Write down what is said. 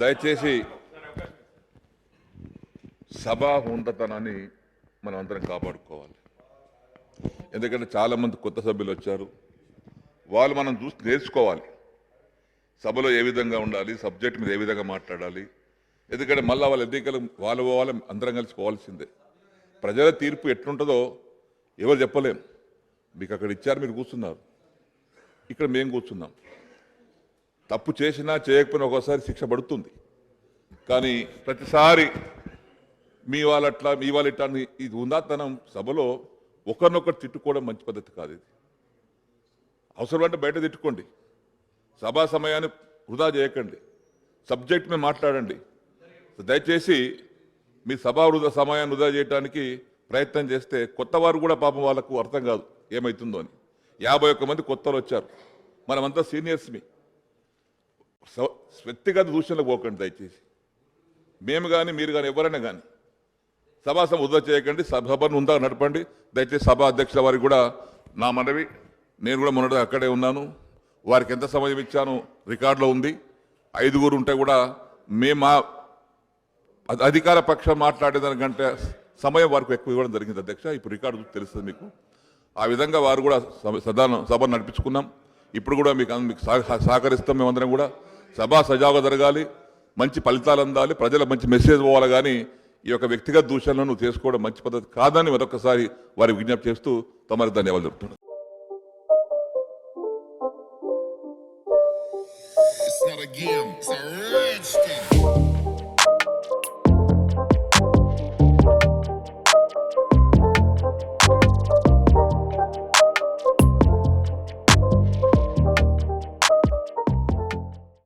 దయచేసి సభా ఉండతనాన్ని మనం అందరం కాపాడుకోవాలి. ఎందుకంటే చాలామంది కొత్త సభ్యులు వచ్చారు. వాళ్ళు మనం చూసి నేర్చుకోవాలి. సభలో ఏ విధంగా ఉండాలి సబ్జెక్ట్ మీద ఏ విధంగా మాట్లాడాలి. ఎందుకంటే మళ్ళీ వాళ్ళ ఎన్నికలు వాళ్ళు వాళ్ళ అందరం కలిసి పోవాల్సిందే. ప్రజల తీర్పు ఎట్లుంటుందో ఎవరు చెప్పలేం. మీకు అక్కడ ఇచ్చారు మీరు కూర్చున్నారు. ఇక్కడ మేము కూర్చున్నాం. తప్పు చేసినా చేయకపోయినా ఒక్కోసారి శిక్ష పడుతుంది. కానీ ప్రతిసారి మీ వాళ్ళట్లా మీ వాళ్ళ ఇట్లా అని ఇది ఉందాతనం సభలో ఒకరినొకరు తిట్టుకోవడం మంచి పద్ధతి కాదు ఇది. అవసరం అంటే బయట తిట్టుకోండి. సభా సమయాన్ని వృధా చేయకండి. సబ్జెక్ట్ మీద మాట్లాడండి. దయచేసి మీ సభా వృధా సమయాన్ని వృధా చేయడానికి ప్రయత్నం చేస్తే కొత్త వారు కూడా పాపం వాళ్ళకు అర్థం కాదు ఏమవుతుందో అని. యాభై ఒక్క మంది కొత్తలు వచ్చారు. మనమంతా సీనియర్స్ మీ. వ్యక్తిగత దూషణలకు పోకండి దయచేసి. మేము కానీ మీరు కానీ ఎవరైనా కానీ సభాసం వృధా చేయకండి సభను ఉందా నడపండి. దయచేసి సభ అధ్యక్షుల వారికి కూడా నా మనవి. నేను కూడా మొన్నటి అక్కడే ఉన్నాను. వారికి ఎంత సమయం ఇచ్చాను రికార్డులో ఉంది. ఐదుగురు ఉంటే కూడా మేము మా అధికార పక్షం మాట్లాడేదానికంటే సమయం వారికి ఎక్కువ ఇవ్వడం జరిగింది అధ్యక్ష. ఇప్పుడు రికార్డు తెలుస్తుంది మీకు. ఆ విధంగా వారు కూడా సభ- సదాన సభ నడిపించుకున్నాం. ఇప్పుడు కూడా మీకు మీకు సహకరిస్తాం మేమందరం కూడా. సభ సజావుగా జరగాలి మంచి ఫలితాలు అందాలి ప్రజల మంచి మెసేజ్ పోవాలి కానీ ఈ యొక్క వ్యక్తిగత దూషణలను చేసుకోవడం మంచి పద్ధతి కాదని మరొకసారి వారి విజ్ఞప్తి చేస్తూ తమరి ధన్యవాదాలు చెప్తున్నాను It's not a game, it's a rich.